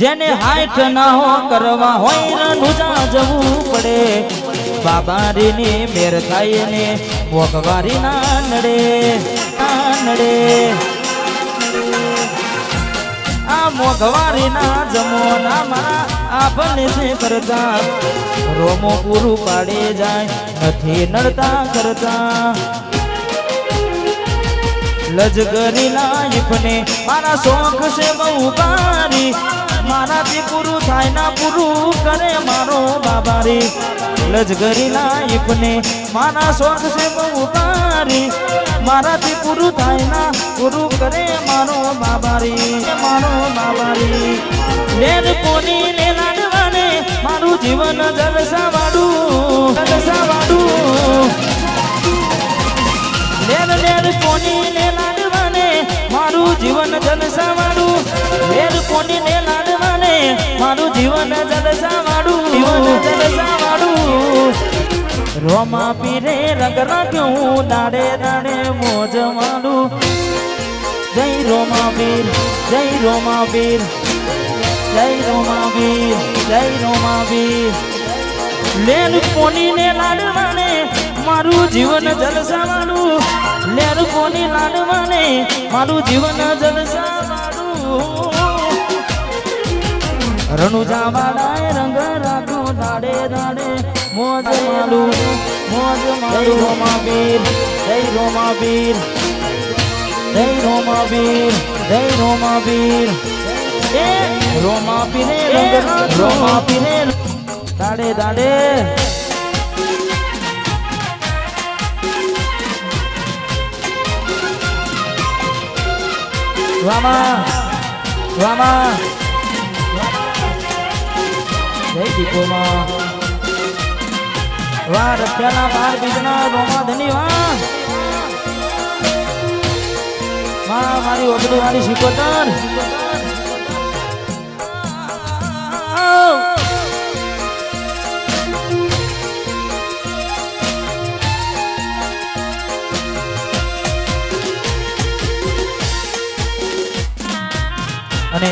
જેને હાઈટ ના હો કરવા હોય રનુજા જવું પડે. બાબારીની મેર થાય ને મોંઘવારી ના નડે ના નડે. આ મોંઘવારી ના જમોનામાં આપણને છે કરતા, રોમો પૂરું પાડે જાય, નથી નડતા કરતા. લજગરી લાઈફને મારા શોખ છે બહુ ભારી. મારાથી પૂરું થાય ના પૂરું કરે મારો બાબારી. લજગરી લાઈફને મારા શોખ છે ભારી મારાથી પૂરું થાય ના પૂરું કરે મારો બાબારી. મારો બાબારી. લેર કોની ને લાડવાને મારું જીવન જલસા વાળું જલસા વાળું લેર લેર કોની ને લાડવાને મારું જીવન જલસા વાળું લેર કોની ને રોમા પીરે રંગ રાખ્યું દાડે દાડે મોજ મારું જય રોમા વીર જય રોમા વીર જય રોમા વીર જય રોમા વીર લેન કોની ને લાડવાને મારું જીવન જલસાવાનું લેન કોની લાડવાને મારું જીવન જલસાવાનું રણુજા વાળાએ રંગ રાખો દાડે દાડે મોજ માલું મોજ માલું રોમા વીર જય રોમા વીર. જય રોમા વીર જય રોમા વીર. એ રોમા પીરે રંગ રોમા પીરે દાડે દાડે. રામા રામા. જય દીપોમાં. વાહ રથિયાના બાર બીજના રોમા ધની વાહમાં મારી ઓગળી વાળી શીખોતર અને